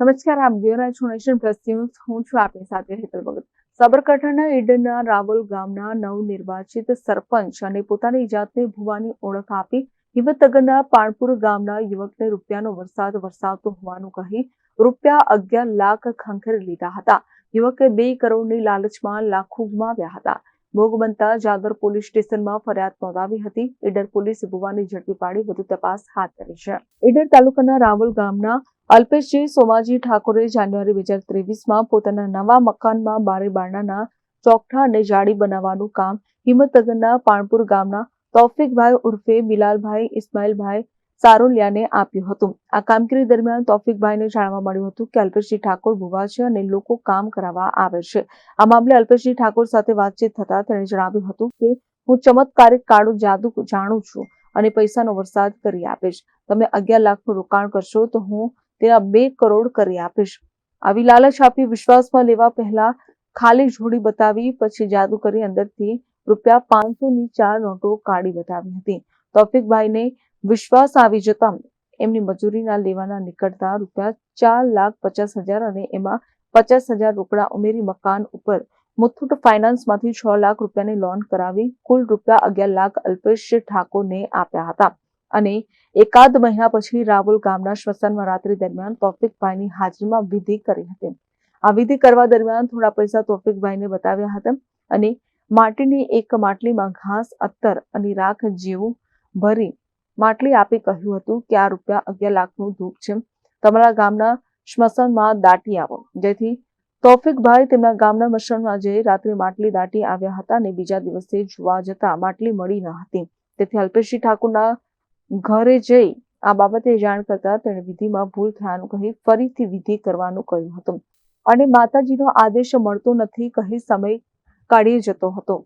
નમસ્કાર, આપ જોઈ રહ્યા છો નેશન પ્લસ ન્યૂઝ. હું છું આપની સાથે હેતલ ભગત. સાબરકાંઠાના ઈડનના રાવલ ગામના નવનિર્વાચિત સરપંચ અને પોતાની જાતને ભુવાની ઓળખ આપી હિંમતનગરના પાણપુર ગામના યુવકને રૂપિયાનો વરસાદ વરસાવતો હોવાનું કહી રૂપિયા અગિયાર લાખ ખંખેરી લીધા હતા. યુવકે બે કરોડની લાલચમાં લાખો ગુમાવ્યા હતા. ભોગ બનતા જાદર પોલીસ સ્ટેશનમાં ફરિયાદ નોંધાવી હતી. ઈડર પોલીસ ભુવાની ઝડપી પાડી વધુ તપાસ હાથ ધરી છે. ઈડર તાલુકાના રાવલ ગામના અલ્પેશજી સોમાજી ઠાકોરે જાન્યુઆરી બે હજાર ત્રેવીસમાં પોતાના નવા મકાનમાં બારે બારણાના ચોકઠા અને જાળી બનાવવાનું કામ હિંમતનગરના પાણપુર ગામના તૌફિકભાઈ ઉર્ફે બિલાલભાઈ, ઇસ્માઇલભાઈ સારોલિયાને આપ્યું હતું. આ કામગીરી દરમિયાન તોફિકભાઈને જાણવા મળ્યું હતું કે અલ્પેશજી ઠાકોર ભુવા છે અને લોકો કામ કરાવવા આવે છે. આ મામલે અલ્પેશજી ઠાકોર સાથે વાતચીત થતા તેણે જણાવ્યું હતું કે, હું ચમત્કારિક કાળું જાદુ જાણું છું અને પૈસાનો વરસાદ કરી આપીશ. તમે અગિયાર લાખનું રોકાણ કરશો તો હું તેના બે કરોડ કરી આપીશ. આવી લાલચ આપી વિશ્વાસમાં લેવા પહેલા ખાલી જોડી બતાવી, પછી જાદુ કરી અંદરથી રૂપિયા પાંચસો ની ચાર નોટો કાઢી બતાવી હતી. તૌફિકભાઈને વિશ્વાસ આવી જતા એમની મજૂરીના લેવાના નીકળતા રૂપિયા ચાર લાખ પચાસ હજાર અને એમાં પચાસ હજાર રોકડા ઉમેરી મકાન ઉપર મુથુટ ફાઇનાન્સમાંથી છ લાખ રૂપિયાની લોન કરાવી કુલ રૂપિયા અગિયાર લાખ અલ્પેશ ઠાકોરને આપ્યા હતા. અને એકાદ મહિના પછી રાવલ ગામના સ્મશાનમાં રાત્રિ દરમિયાન તોફિકભાઈની હાજરીમાં વિધિ કરી હતી. આ વિધિ કરવા દરમિયાન થોડા પૈસા તોફિકભાઈને બતાવ્યા હતા અને માટીની એક માટલીમાં ઘાસ અત્તર અને રાખ જેવું ભરી માટલી આપી કહ્યું હતું કે આ રૂપિયા અગિયાર લાખનું ધૂપ છે. તમારા ગામના સ્મશાનમાં દાટી આવો. જેથી તોફિકભાઈ તેમના ગામના મશનમાં જઈ રાત્રે માટલી દાટી આવ્યા હતા અને બીજા દિવસે જોવા જતા માટલી મળી ન હતી. તેથી અલ્પેશજી ઠાકુરના ઘરે જઈ આ બાબતે જાણ કરતા તેણે વિધિમાં ભૂલ થયાનું કહી ફરીથી વિધિ કરવાનું કહ્યું હતું. અને માતાજીનો આદેશ મળતો નથી કહી સમય કાઢી જતો હતો.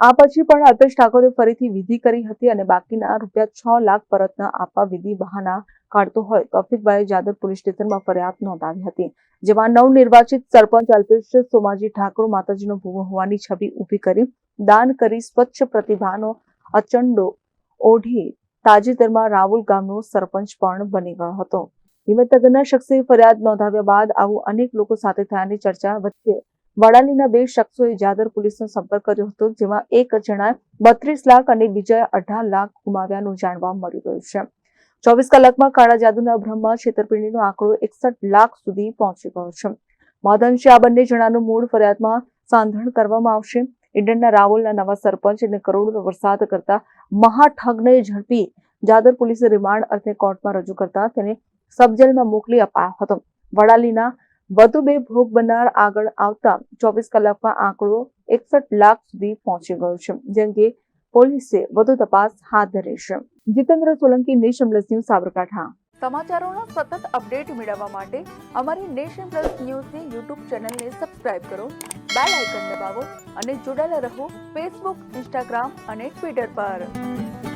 આ પછી પણ અલ્પેશ ઠાકોરે ફરીથી વિધિ કરી હતી અને બાકીના રૂપિયા છ લાખ પરત આપવા વિધિ બહાના કાઢતો હોય તોફિકભાઈ જાદર પોલીસ સ્ટેશનમાં ફરિયાદ નોંધાવી હતી. જેમાં નવનિર્વાચિત સરપંચ અલ્પેશ સોમાજી ઠાકોર માતાજીનો ભૂવો હોવાની છબી ઊભી કરી દાન કરી સ્વચ્છ પ્રતિભાનો અચંડો ઓઢી તાજેતરમાં રાવલ ગામનો સરપંચ પણ બની ગયો હતો. હિંમતનગરના શખ્સે ફરિયાદ નોંધાવ્યા બાદ આવું અનેક લોકો સાથે થયાની ચર્ચા વચ્ચે વડાલીના બે શખ્સોએ જાદર પોલીસનો સંપર્ક કર્યો હતો, જેમાં એક જણા બત્રીસ લાખ અને બીજા અઢાર લાખ ગુમાવ્યાનું જાણવા મળી રહ્યું છે. ચોવીસ કલાકમાં કાળા જાદુના ભ્રમમાં છેતરપિંડીનો આંકડો એકસઠ લાખ સુધી પહોંચી ગયો છે. મહદઅંશે આ બંને જણાનું મૂળ ફરિયાદમાં સાંધણ કરવામાં આવશે. ઈડનના રાવલના નવા સરપંચ અને કરોડોનો વરસાદ કરતા મહાઠગને ઝડપી જાદર પોલીસે રિમાન્ડ અર્થે કોર્ટમાં રજૂ કરતા તેને સબજેલમાં મોકલી અપાયો હતો. વડાલીના વધુ બે ભોગ બનનાર આગળ આવતા ચોવીસ કલાકમાં આંકડો એકસઠ લાખ સુધી પહોંચી ગયો છે, જેમ કે પોલીસે વધુ તપાસ હાથ ધરી છે. Jitendra Solanki, Nation Plus News, Sabarkantha. સમાચારોનો સતત અપડેટ મેળવવા માટે અમારી નેશન પ્લસ ન્યૂઝની યુટ્યુબ ચેનલને સબસ્ક્રાઇબ કરો, બેલ આઇકન દબાવો અને જોડાયેલા રહો ફેસબુક, ઇન્સ્ટાગ્રામ અને ટ્વિટર પર.